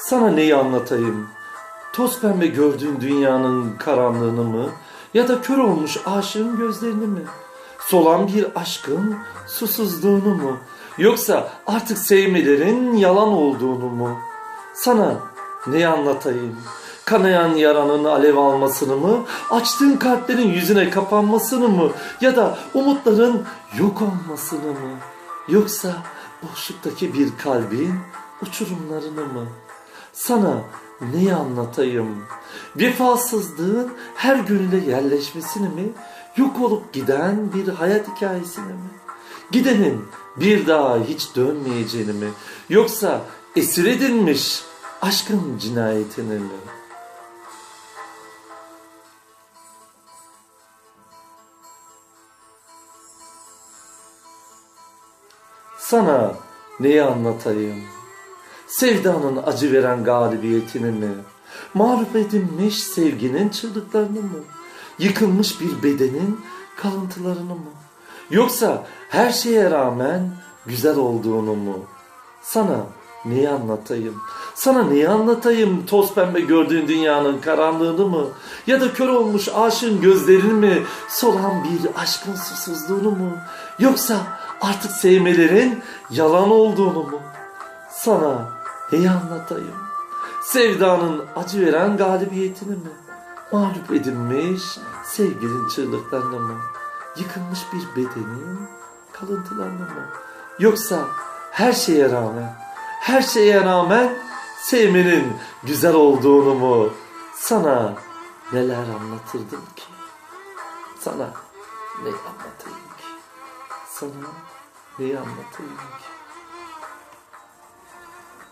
Sana neyi anlatayım? Toz pembe gördüğün dünyanın karanlığını mı? Ya da kör olmuş aşığın gözlerini mi? Solan bir aşkın susuzluğunu mu? Yoksa artık sevmelerin yalan olduğunu mu? Sana neyi anlatayım? Kanayan yaranın alev almasını mı? Açtığın kalplerin yüzüne kapanmasını mı? Ya da umutların yok olmasını mı? Yoksa boşluktaki bir kalbin uçurumlarını mı? Sana neyi anlatayım? Vefasızlığın her gönüle yerleşmesini mi? Yok olup giden bir hayat hikayesini mi? Gidenin bir daha hiç dönmeyeceğini mi? Yoksa esir edilmiş aşkın cinayetini mi? Sana neyi anlatayım? Sevdanın acı veren galibiyetini mi? Mağlup edilmiş sevginin çığlıklarını mı? Yıkılmış bir bedenin kalıntılarını mı? Yoksa her şeye rağmen güzel olduğunu mu? Sana neyi anlatayım? Sana neyi anlatayım toz pembe gördüğün dünyanın karanlığını mı? Ya da kör olmuş aşığın gözlerini mi? Solan bir aşkın susuzluğunu mu? Yoksa artık sevmelerin yalan olduğunu mu? Sana neyi anlatayım? Sevdanın acı veren galibiyetini mi? Mağlup edilmiş sevginin çığlıklarını mı? Yıkılmış bir bedenin kalıntılarını mı? Yoksa her şeye rağmen, her şeye rağmen sevmenin güzel olduğunu mu? Sana neler anlatırdım ki? Sana ne anlatayım ki? Sana neyi anlatayım ki?